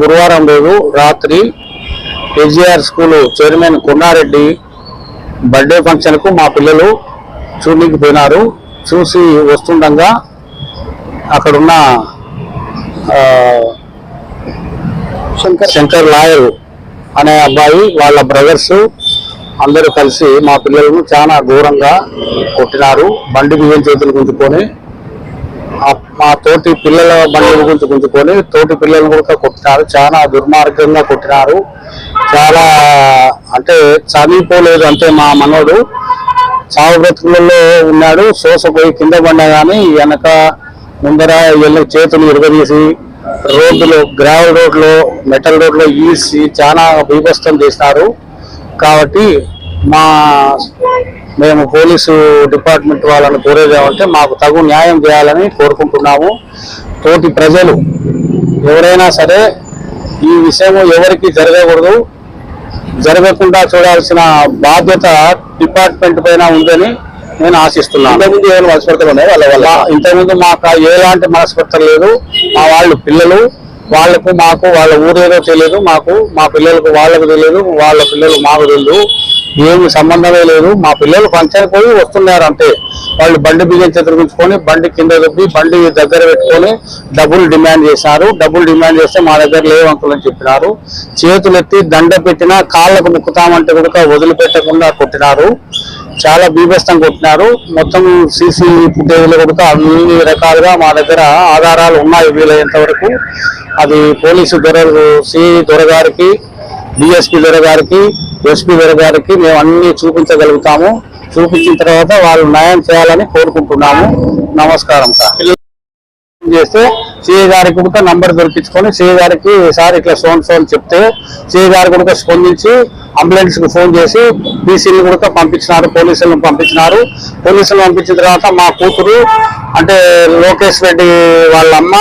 గురువారం రోజు రాత్రి KGR school chairman Konnareddy birthday ఫంక్షన్కు మా పిల్లలు చూడడానికి పోయినారు. చూసి వస్తుండగా అక్కడున్న శంకర్ శంకర్ లాయర్ అనే అబ్బాయి వాళ్ళ బ్రదర్స్ అందరూ కలిసి మా పిల్లలను చాలా ఘోరంగా కొట్టినారు. బండి బియ్యం చేతులు గుంజుకొని మా తోటి పిల్లల బండి గురించి గుంజుకొని తోటి పిల్లలు కూడా కొట్టినారు. చాలా దుర్మార్గంగా కొట్టినారు. చాలా అంటే చనిపోలేదు అంటే మా మనోడు. చావు బ్రతుకులలో ఉన్నాడు. సోసపోయి కింద పడినా కానీ వెనక ముందర ఎల్లు చేతులు ఇరగదీసి రోడ్డులో గ్రావెల్ రోడ్లో మెటల్ రోడ్లో ఈసి చాలా బీభస్తం చేసినారు. కాబట్టి మా మేము పోలీసు డిపార్ట్మెంట్ వాళ్ళని కోరేది ఏమంటే మాకు తగు న్యాయం చేయాలని కోరుకుంటున్నాము. తోటి ప్రజలు ఎవరైనా సరే ఈ విషయం ఎవరికి జరగకూడదు. జరగకుండా చూడాల్సిన బాధ్యత డిపార్ట్మెంట్ పైన ఉందని నేను ఆశిస్తున్నాను. ఇంతకుముందు ఏమైనా మనస్పర్ధలు ఉన్నాయి వాళ్ళ వల్ల? ఇంతకుముందు మాకు ఎలాంటి మనస్పర్ధలు లేదు. మా వాళ్ళు పిల్లలు వాళ్ళకు మాకు వాళ్ళ ఊరేదో తెలియదు. మాకు మా పిల్లలకు వాళ్ళకు తెలియదు వాళ్ళ పిల్లలు మాకు తెలియదు. ఏమి సంబంధమే లేదు. మా పిల్లలు ఫంక్షన్ పోయి వస్తున్నారు అంతే వాళ్ళు బండి బియ్యం చెతురుకుంచుకొని బండి కింద దొబ్బి బండి దగ్గర పెట్టుకొని డబ్బులు డిమాండ్ చేశారు. డబ్బులు డిమాండ్ చేస్తే మా దగ్గర లేవు అని చెప్పినారు. చేతులు ఎత్తి దండ పెట్టినా కాళ్ళకు ముక్కుతామంటే కూడా వదిలిపెట్టకుండా కొట్టినారు. చాలా బీభత్సం కొట్టినారు. మొత్తం సీసీ ఫుటేజ్లు కొడుతూ అన్ని రకాలుగా మా దగ్గర ఆధారాలు ఉన్నాయి వీలైనంత వరకు. అది పోలీసు దొర సి దొరగారికి డిఎస్పీ దొరగారికి ఎస్పీ దొరగారికి మేము అన్ని చూపించగలుగుతాము. చూపించిన తర్వాత వాళ్ళు న్యాయం చేయాలని కోరుకుంటున్నాము. నమస్కారం సార్. చేస్తే సిఐ గారికి కూడా నంబర్ దొరికించుకొని సిఐ గారికి సార్ ఇట్లా సోన్ సోన్ చెప్తే సిఐ గారు కూడా స్పందించి అంబులెన్స్కు ఫోన్ చేసి బీసీని కూడా పంపించినారు పోలీసులను పంపించినారు. పోలీసులు పంపించిన తర్వాత మా కూతురు అంటే లోకేష్ రెడ్డి వాళ్ళ అమ్మ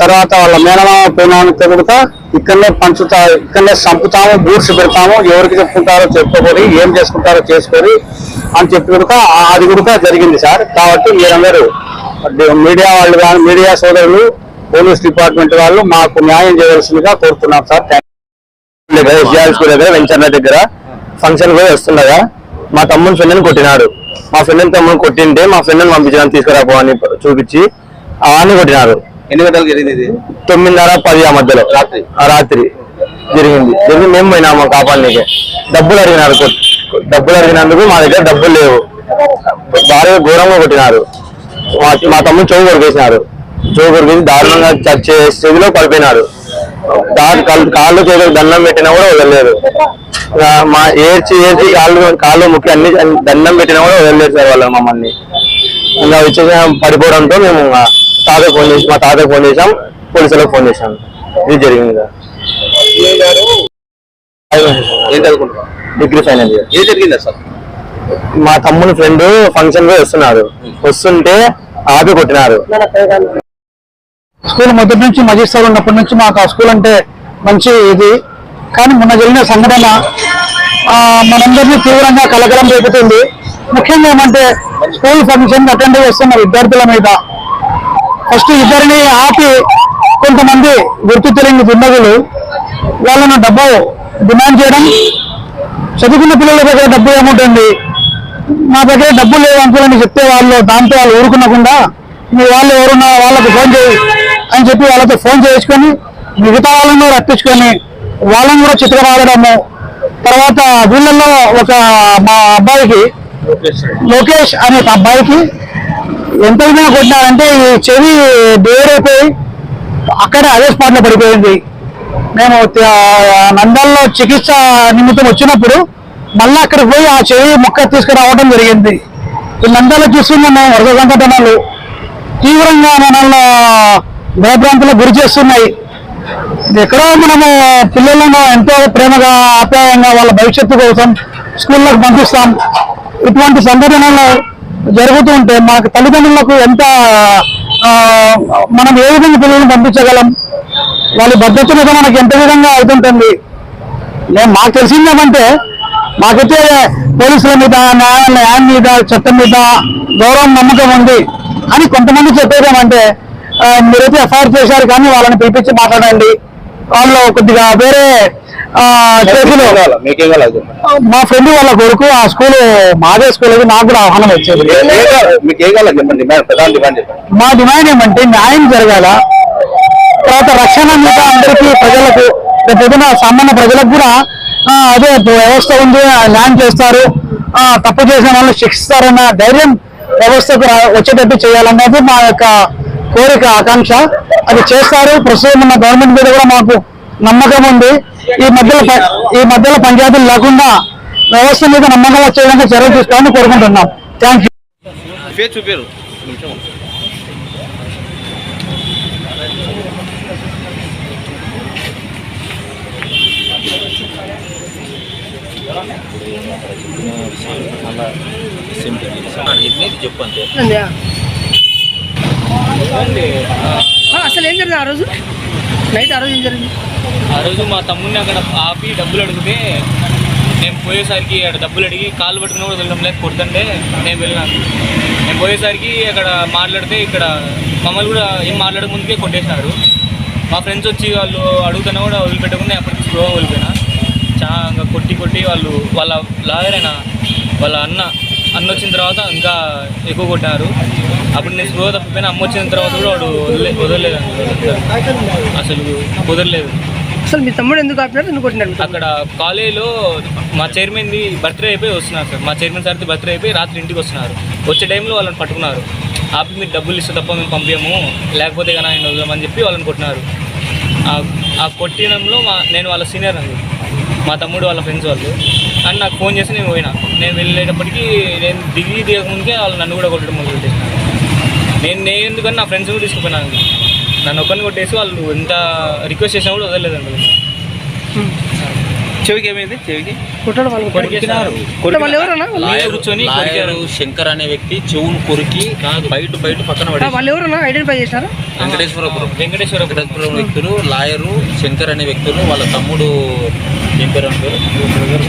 తర్వాత వాళ్ళ మేనమామ పోయినానికి కూడా ఇక్కడనే పంచుతా ఇక్కడనే చంపుతాము బూట్స్ పెడతాము ఎవరికి చెప్పుకుంటారో చెప్పుకొని ఏం చేసుకుంటారో చేసుకొని అని చెప్పి కూడా అది కూడా జరిగింది సార్. కాబట్టి మీరందరూ మీడియా వాళ్ళు కానీ మీడియా సోదరులు పోలీస్ డిపార్ట్మెంట్ వాళ్ళు మాకు న్యాయం చేయవలసిందిగా కోరుతున్నాం సార్. థాంక్స్. ఎస్ఆర్ స్కూల్ దగ్గర వెంచర్ల దగ్గర ఫంక్షన్ పోయి వస్తుండగా మా తమ్ముని ఫ్రెండ్ని కొట్టినాడు. మా ఫ్రెండ్ తమ్ముని కొట్టింటే మా ఫ్రెండ్ని పంపించడానికి తీసుకురాపో అని చూపించి అవన్నీ కొట్టినారు ఎన్ని గంటలకు జరిగింది ఇది? తొమ్మిదిన్నర పది ఆ మధ్యలో. రాత్రి. ఆ రాత్రి జరిగింది. జరిగి మేము పోయినాము కాపాడనీకి. డబ్బులు అడిగినారు డబ్బులు అడిగినందుకు మా దగ్గర డబ్బులు లేవు. భారీగా ఘోరంగా కొట్టినారు మా తమ్ముడు చెవు కొరికేసినారు చెవు కొరికేసి దారుణంగా చచ్చే స్థితిలో పడిపోయినారు కాళ్ళు కాళ్ళు చేతులు దండం పెట్టినా కూడా వదలలేదు. మా ఏడ్చి ఏడ్చి కాళ్ళు కాళ్ళు ముక్కి అన్ని దండం పెట్టినా కూడా వదలలేదు సార్ వాళ్ళు మమ్మల్ని. ఇంకా వచ్చేసి పడిపోవడంతో మేము తాతకు ఫోన్ చేసి మా తాతకు ఫోన్ చేసాం పోలీసులకు ఫోన్ చేసాం ఇది జరిగింది సార్. Degree final year. ఏం జరిగింది అసలు మా తమ్ముని ఫ్రెండ్ ఫంక్షన్ పోయి వస్తున్నారు వస్తుంటే ఆపి కొట్టినారు. స్కూల్ మొదటి నుంచి మజిస్టర్ ఉన్నప్పటి నుంచి మాకు ఆ స్కూల్ అంటే మంచి ఇది. కానీ మొన్న జరిగిన సంఘటన మనందరినీ తీవ్రంగా కలకలం రేపుతుంది. ముఖ్యంగా ఏమంటే స్కూల్ ఫంక్షన్ అటెండ్ చేస్తున్న విద్యార్థుల మీద ఫస్ట్ ఇద్దరిని ఆపి కొంతమంది గుర్తు తెలియని దుండగులు వాళ్ళను డబ్బు డిమాండ్ చేయడం చదువుకున్న పిల్లల దగ్గర డబ్బు ఏముంటుంది? మా దగ్గర డబ్బు లేవు అనుకోని చెప్తే వాళ్ళు దాంతో వాళ్ళు ఊరుకునకుండా మీ వాళ్ళు ఎవరున్నా వాళ్ళకి ఫోన్ చేయి అని చెప్పి వాళ్ళతో ఫోన్ చేయించుకొని మిగతా వాళ్ళను రప్పించుకొని వాళ్ళని కూడా చిత్రమాడము తర్వాత వీళ్ళల్లో ఒక మా అబ్బాయికి లోకేష్ అనే ఒక అబ్బాయికి ఎంత విధంగా కొట్టినారంటే ఈ చెవి బేరైపోయి అక్కడే అదే స్పాట్లో పడిపోయింది. మేము నందల్లో చికిత్స నిమిత్తం వచ్చినప్పుడు మళ్ళీ అక్కడికి పోయి ఆ చెవి మొక్క తీసుకురావడం జరిగింది. ఈ చూస్తున్నాం మేము వరద సంఘటనలు తీవ్రంగా మనల్ని భయభ్రాంతులకు గురి చేస్తున్నాయి. ఎక్కడో మనము పిల్లలను ఎంతో ప్రేమగా ఆప్యాయంగా వాళ్ళ భవిష్యత్తు కోసం స్కూళ్ళకు పంపిస్తాం. ఇటువంటి సంఘటనలు జరుగుతూ ఉంటే మాకు తల్లిదండ్రులకు ఎంత మనం ఏ విధంగా పిల్లలను పంపించగలం? వాళ్ళ భద్రత మీద మనకి ఎంత విధంగా అవుతుంటుంది? నేను మాకు తెలిసింది ఏమంటే మాకైతే పోలీసుల మీద న్యాయం మీద చట్టం మీద గౌరవం నమ్మకం ఉంది అని కొంతమంది చెప్పేదేమంటే మీరైతే ఎఫ్ఐఆర్ చేశారు కానీ వాళ్ళని పిలిపించి మాట్లాడండి. వాళ్ళు కొద్దిగా వేరే కేసులు మా ఫ్రెండ్ వాళ్ళ కొడుకు ఆ స్కూల్ మాదే స్కూల్ నాకు కూడా ఆహ్వానం వచ్చేది మా డిమాండ్ ఏమంటే న్యాయం జరగాల. తర్వాత రక్షణ మీద అందరికీ ప్రజలకు రేపు పొద్దున సామాన్య ప్రజలకు కూడా అదే వ్యవస్థ ఉంది న్యాయం చేస్తారు. తప్పు చేసిన వాళ్ళని శిక్షిస్తారన్న ధైర్యం వ్యవస్థకు వచ్చేటట్టు చేయాలన్నది మా యొక్క కోరిక ఆకాంక్ష అది చేస్తారు. ప్రస్తుతం ఉన్న గవర్నమెంట్ మీద కూడా మాకు నమ్మకం ఉంది. ఈ మధ్యలో ఈ మధ్యలో పంచాయతీలు లేకుండా వ్యవస్థ మీద నమ్మకం వచ్చే విధంగా చర్యలు తీసుకోవాలని కోరుకుంటున్నాం. థ్యాంక్ యూ చూపారు చెప్పు అంతే అండి, ఆ. ఆ, అసలు ఏం జరిగింది ఆ రోజు? నైట్ ఆ రోజు ఏం జరిగింది? ఆ రోజు మా తమ్ముడిని అక్కడ ఆపి డబ్బులు అడిగితే నేను పోయేసరికి అక్కడ డబ్బులు అడిగి కాళ్ళు పట్టుకుని కూడా వెళ్ళడం లేదు కొడుతుంటే నేను వెళ్ళినాను నేను పోయేసరికి అక్కడ మాట్లాడితే ఇక్కడ మమ్మల్ని కూడా ఏం మాట్లాడక ముందుకే కొట్టేసినారు. మా ఫ్రెండ్స్ వచ్చి వాళ్ళు అడుగుతున్నా కూడా వదిలిపెట్టకుండా అప్పటికి స్లో వదిలిపోయినా. చాలా ఇంకా కొట్టి కొట్టి వాళ్ళు వాళ్ళ లాయర్ అయినా వాళ్ళ అన్న అన్న వచ్చిన తర్వాత ఇంకా ఎక్కువ కొట్టారు. అప్పుడు నేను స్లో తప్పిపోయినా అమ్మ వచ్చిన తర్వాత కూడా వాడు వదిలే వదలలేదు అసలు కుదరలేదు. అసలు మీ తమ్ముడు ఎందుకు ఆపినారు ఎందుకు తమ్ముడు? అక్కడ కాలేజీలో మా చైర్మన్ది బర్త్డే అయిపోయి వస్తున్నారు సార్. మా చైర్మన్ సార్ది బర్త్డే అయిపోయి రాత్రి ఇంటికి వస్తున్నారు. వచ్చే టైంలో వాళ్ళని పట్టుకున్నారు. ఆపి మీరు డబ్బులు ఇస్తే తప్ప మేము పంపించము లేకపోతే కానీ ఆయన వదలమని చెప్పి వాళ్ళని కొట్టినారు. ఆ- కొట్టినంలో మా నేను వాళ్ళ సీనియర్ అండి. మా తమ్ముడు వాళ్ళ ఫ్రెండ్స్ వాళ్ళు. అని నాకు ఫోన్ చేసి నేను పోయినా. నేను వెళ్ళేటప్పటికి నేను దిగి దిగకముందుకే వాళ్ళు నన్ను కూడా కొట్టడం మొదలు పెట్టేసినారు నేను నేను ఎందుకని నా ఫ్రెండ్స్ కూడా తీసుకుపోయినాను నన్ను ఒక్కరిని కొట్టేసి వాళ్ళు ఎంత రిక్వెస్ట్ చేసినా కూడా వదలలేదండి చెవికి ఏమైంది? చెవికి? కొట్టడం వాళ్ళు. కొరికేసినారు మీద కూర్చొని కొరికారు లాయరు శంకర్ అనే వ్యక్తి చెవును కొరికి బయట బయట పక్కన పడి వాళ్ళు ఎవరన్నా ఐడెంటిఫై చేశారా వెంకటేశ్వరపురం. వెంకటేశ్వరపురం. వెంకటేశ్వరం వ్యక్తులు లాయరు శంకర్ అనే వ్యక్తులు వాళ్ళ తమ్ముడు ఏం పేరు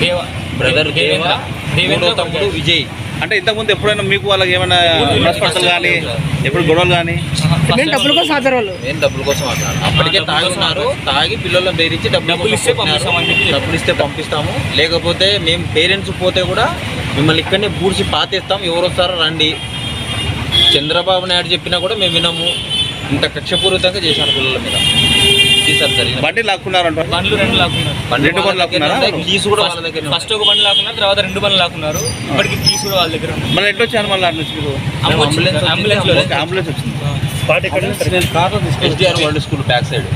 దేవ బ్రదర్ దేవ దేవేంద్ర దేవేంద్ర మూడో తమ్ముడు విజయ్. అంటే ఇంతకుముందు ఎప్పుడైనా మీకు వాళ్ళకి ఏమైనా మనస్పర్ధలు కానీ ఎప్పుడు గొడవలు కానీ? నేను డబ్బుల కోసం వాళ్ళు నేను డబ్బుల కోసం అప్పటికే డబ్బుల తాగి కోసం ఉన్నారు తాగి పిల్లలను బెదిరించి డబ్బులు డబ్బులు ఇస్తే పంపిస్తామని చెప్పి. డబ్బులు ఇస్తే పంపిస్తాము. లేకపోతే మేము పేరెంట్స్ పోతే కూడా మిమ్మల్ని ఇక్కడనే బూడ్చి పాతేస్తాం. ఎవరు వస్తారో రండి. చంద్రబాబు నాయుడు చెప్పినా కూడా మేము వినము. ఇంత కక్షపూరితంగా చేశారు పిల్లల మీద. బండి లాక్కున్నారంట. బండ్లు రెండు లాక్కున్నారు. రెండు బండ్లు లాక్కున్నారా? కీస్ కూడా వాళ్ళ దగ్గర ఫస్ట్ ఒక బండి లాక్కున్నారు తర్వాత రెండు బండ్లు లాక్కున్నారు. ఇప్పటికి కీస్ కూడా వాళ్ళ దగ్గర మళ్ళీ ఎట్లా వచ్చాను మళ్ళీ అటు నుంచి వచ్చింది? సార్, అంబులెన్స్లో ఓకే, అంబులెన్స్ వచ్చింది SDR world school back side